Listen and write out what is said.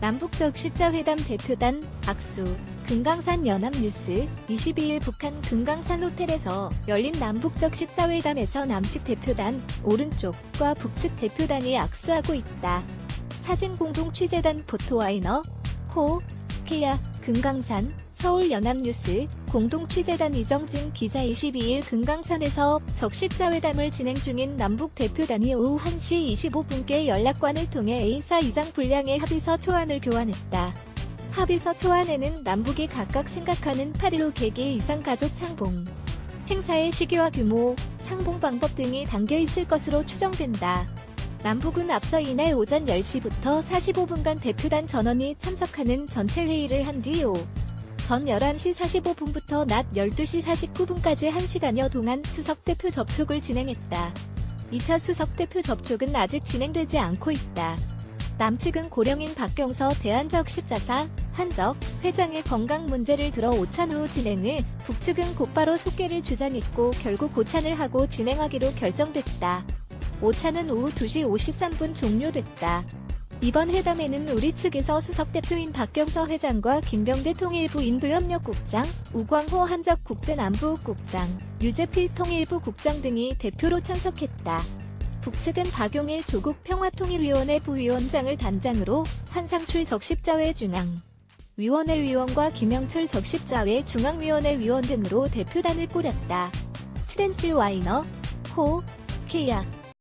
남북적 십자회담 대표단 악수 금강산 연합뉴스 22일 북한 금강산 호텔에서 열린 남북적 십자회담에서 남측 대표단 오른쪽과 북측 대표단이 악수하고 있다. 사진 공동 취재단 포토와이너 코 케야 금강산 서울 연합뉴스 공동 취재단 이정진 기자 22일 금강산에서 적십자회담을 진행 중인 남북 대표단이 오후 1시 25분께 연락관을 통해 A사 이장 분량의 합의서 초안을 교환했다. 합의서 초안에는 남북이 각각 생각하는 8.15 개개 이상 가족 상봉, 행사의 시기와 규모, 상봉 방법 등이 담겨 있을 것으로 추정된다. 남북은 앞서 이날 오전 10시부터 45분간 대표단 전원이 참석하는 전체 회의를 한 뒤 오후 전 11시 45분부터 낮 12시 49분까지 1시간여 동안 수석대표 접촉을 진행했다. 2차 수석대표 접촉은 아직 진행되지 않고 있다. 남측은 고령인 박경서 대한적 십자사 한적 회장의 건강 문제를 들어 오찬 후 진행을 북측은 곧바로 속개를 주장했고 결국 고찬을 하고 진행하기로 결정됐다. 오차는 오후 2시 53분 종료됐다. 이번 회담에는 우리 측에서 수석 대표인 박경서 회장과 김병대 통일부 인도협력국장, 우광호 한적 국제남부국장, 유재필 통일부 국장 등이 대표로 참석했다. 북측은 박용일 조국 평화통일위원회 부위원장을 단장으로 한상출 적십자회 중앙 위원회 위원과 김영철 적십자회 중앙위원회 위원 등으로 대표단을 꾸렸다. 트랜스 와이너, 호, 케야,